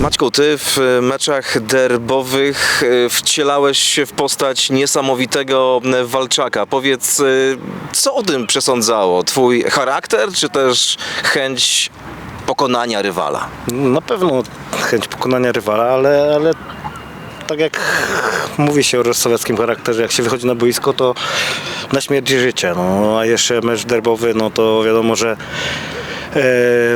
Maćku, ty w e, meczach derbowych e, wcielałeś się w postać niesamowitego e, walczaka. Powiedz, co o tym przesądzało? Twój charakter, czy też chęć pokonania rywala? Na pewno chęć pokonania rywala, ale, ale tak jak mówi się o sowieckim charakterze, jak się wychodzi na boisko, to na śmierć i życie. No, a jeszcze mecz derbowy, no to wiadomo, że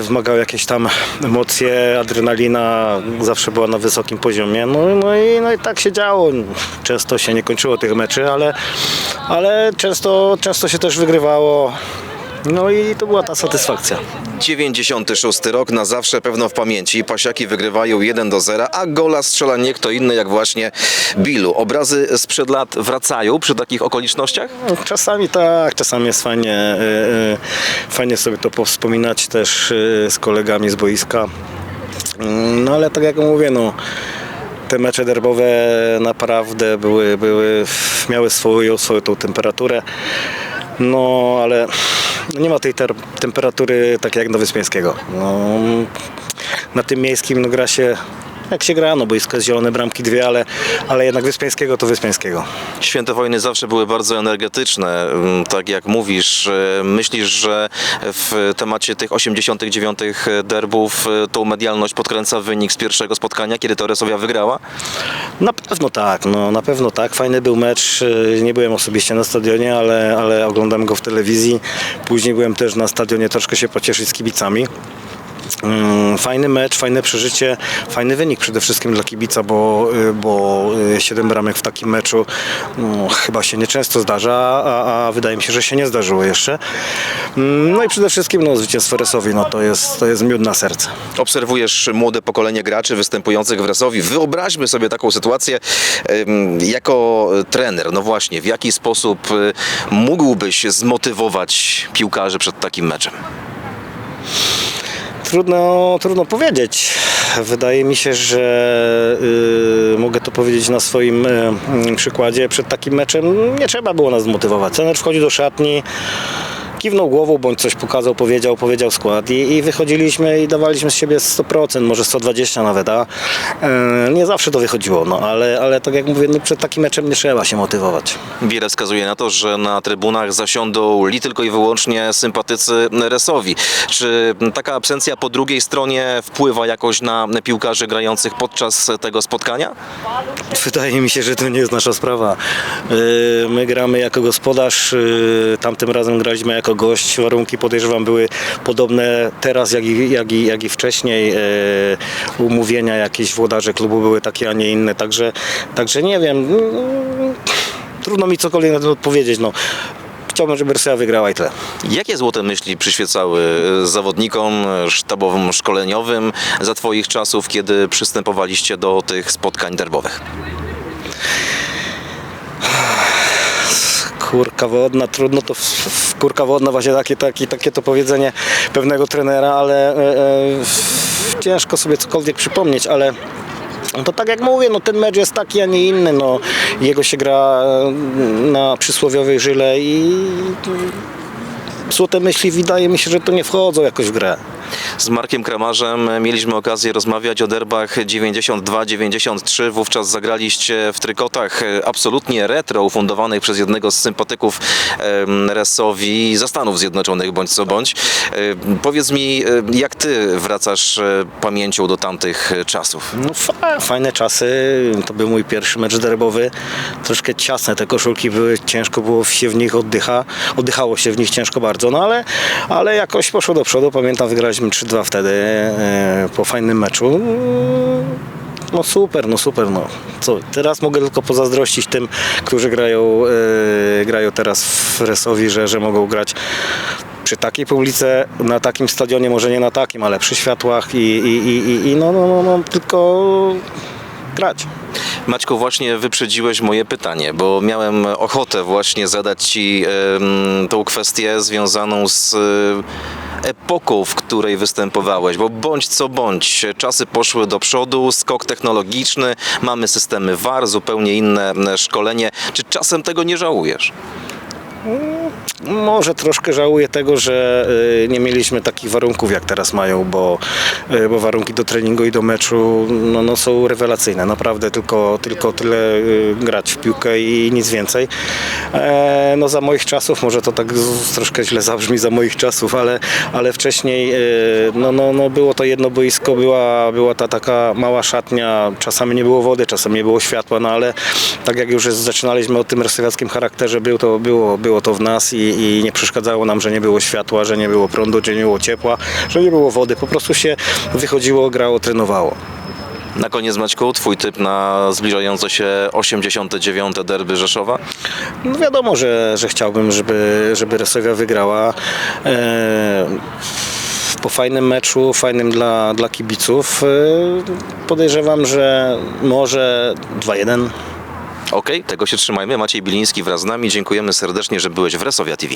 wymagał jakieś tam emocje, adrenalina zawsze była na wysokim poziomie. No, no, i, no i tak się działo. Często się nie kończyło tych meczy, ale, ale często, często się też wygrywało. No i to była ta satysfakcja. 96 rok na zawsze pewno w pamięci. Pasiaki wygrywają 1 do 0, a gola strzela nie kto inny jak właśnie Bilu. Obrazy sprzed lat wracają przy takich okolicznościach? Czasami tak, czasami jest fajnie, e, e, fajnie sobie to powspominać też e, z kolegami z boiska. Mm, No ale tak jak mówię, no, te mecze derbowe naprawdę były, były, miały swoją, swoją tą temperaturę. No ale nie ma tej ter- temperatury takiej jak na Wyspiańskiego. No, na tym miejskim no, gra się jak się gra, no boisko jest zielone, bramki dwie, ale, ale jednak Wyspiańskiego to Wyspiańskiego. Święte wojny zawsze były bardzo energetyczne, mm, tak jak mówisz. E, Myślisz, że w temacie tych 89 derbów e, tą medialność podkręca wynik z pierwszego spotkania, kiedy Torresowia wygrała? Na pewno tak, no na pewno tak. Fajny był mecz. Yy, Nie byłem osobiście na stadionie, ale, ale oglądam go w telewizji. Później byłem też na stadionie troszkę się pocieszyć z kibicami. Mm, Fajny mecz, fajne przeżycie, fajny wynik przede wszystkim dla kibica, bo, y, bo 7 bramek w takim meczu no, chyba się nieczęsto zdarza, a, a wydaje mi się, że się nie zdarzyło jeszcze. Mm, No i przede wszystkim no, zwycięstwo Resowi, no to jest, to jest miód na serce. Obserwujesz młode pokolenie graczy występujących w Resowi. Wyobraźmy sobie taką sytuację jako trener. No właśnie, w jaki sposób e, mógłbyś zmotywować piłkarzy przed takim meczem? Trudno, trudno powiedzieć. Wydaje mi się, że y, mogę to powiedzieć na swoim y, przykładzie. Przed takim meczem nie trzeba było nas zmotywować. Trener wchodzi do szatni, kiwnął głową, bądź coś pokazał, powiedział, powiedział skład i, i wychodziliśmy i dawaliśmy z siebie 100%, może 120 nawet, a y, nie zawsze to wychodziło, no ale, ale tak jak mówię, no, przed takim meczem nie trzeba się motywować. Wiele wskazuje na to, że na trybunach zasiądą li tylko i wyłącznie sympatycy Resowi. Czy taka absencja po drugiej stronie wpływa jakoś na piłkarzy grających podczas tego spotkania? Wydaje mi się, że to nie jest nasza sprawa. Yy, My gramy jako gospodarz, yy, tamtym razem graliśmy jako gość. Warunki podejrzewam były podobne teraz, jak i, jak i, jak i wcześniej. Yy, Umówienia jakieś włodarze klubu były takie, a nie inne. Także, także nie wiem. Yy, Trudno mi cokolwiek na to odpowiedzieć. No. Chciałbym, żeby Rosja wygrała i tyle. Jakie złote myśli przyświecały e, zawodnikom, e, sztabowym, szkoleniowym za Twoich czasów, kiedy przystępowaliście do tych spotkań derbowych? Kurka wodna, trudno to kurka wodna właśnie takie, takie, takie to powiedzenie pewnego trenera, ale e, e, ciężko sobie cokolwiek przypomnieć, ale to tak jak mówię, no ten mecz jest taki, a nie inny, no jego się gra e, na przysłowiowej żyle i złote myśli wydaje mi się, że to nie wchodzą jakoś w grę. Z Markiem Kramarzem mieliśmy okazję rozmawiać o derbach 92-93. Wówczas zagraliście w trykotach absolutnie retro, ufundowanych przez jednego z sympatyków Resowi ze Stanów Zjednoczonych, bądź co bądź. E, Powiedz mi, e, jak ty wracasz e, pamięcią do tamtych czasów? No fa- fajne czasy, to był mój pierwszy mecz derbowy, troszkę ciasne te koszulki były, ciężko było się w nich oddycha, oddychało się w nich ciężko bardzo, no ale, ale jakoś poszło do przodu, pamiętam wygraliśmy 3-2 wtedy e, po fajnym meczu. No super, no super, no. Co, teraz mogę tylko pozazdrościć tym, którzy grają, e, grają teraz w Resowi, że, że mogą grać przy takiej publice, na takim stadionie, może nie na takim, ale przy światłach i, i, i, i, no, no, no, no, tylko grać. Maćku, właśnie wyprzedziłeś moje pytanie, bo miałem ochotę właśnie zadać Ci em, tą kwestię związaną z e, epoką, w której występowałeś, bo bądź co bądź, czasy poszły do przodu, skok technologiczny, mamy systemy VAR, zupełnie inne e, szkolenie. Czy czasem tego nie żałujesz? Może troszkę żałuję tego, że y, nie mieliśmy takich warunków jak teraz mają, bo, y, bo warunki do treningu i do meczu no, no są rewelacyjne. Naprawdę tylko, tylko tyle y, grać w piłkę i nic więcej. E, no za moich czasów, może to tak troszkę źle zabrzmi za moich czasów, ale, ale wcześniej no, no, no było to jedno boisko, była, była ta taka mała szatnia, czasami nie było wody, czasami nie było światła, no ale tak jak już zaczynaliśmy o tym restowiackim charakterze, było to, było, było to w nas i, i nie przeszkadzało nam, że nie było światła, że nie było prądu, że nie było ciepła, że nie było wody. Po prostu się wychodziło, grało, trenowało. Na koniec Maćku, twój typ na zbliżające się 89. derby Rzeszowa? No wiadomo, że, że chciałbym, żeby, żeby Resowia wygrała. E, po fajnym meczu, fajnym dla, dla kibiców. E, podejrzewam, że może 2-1. Okej, tego się trzymajmy. Maciej Biliński wraz z nami. Dziękujemy serdecznie, że byłeś w Resowia TV.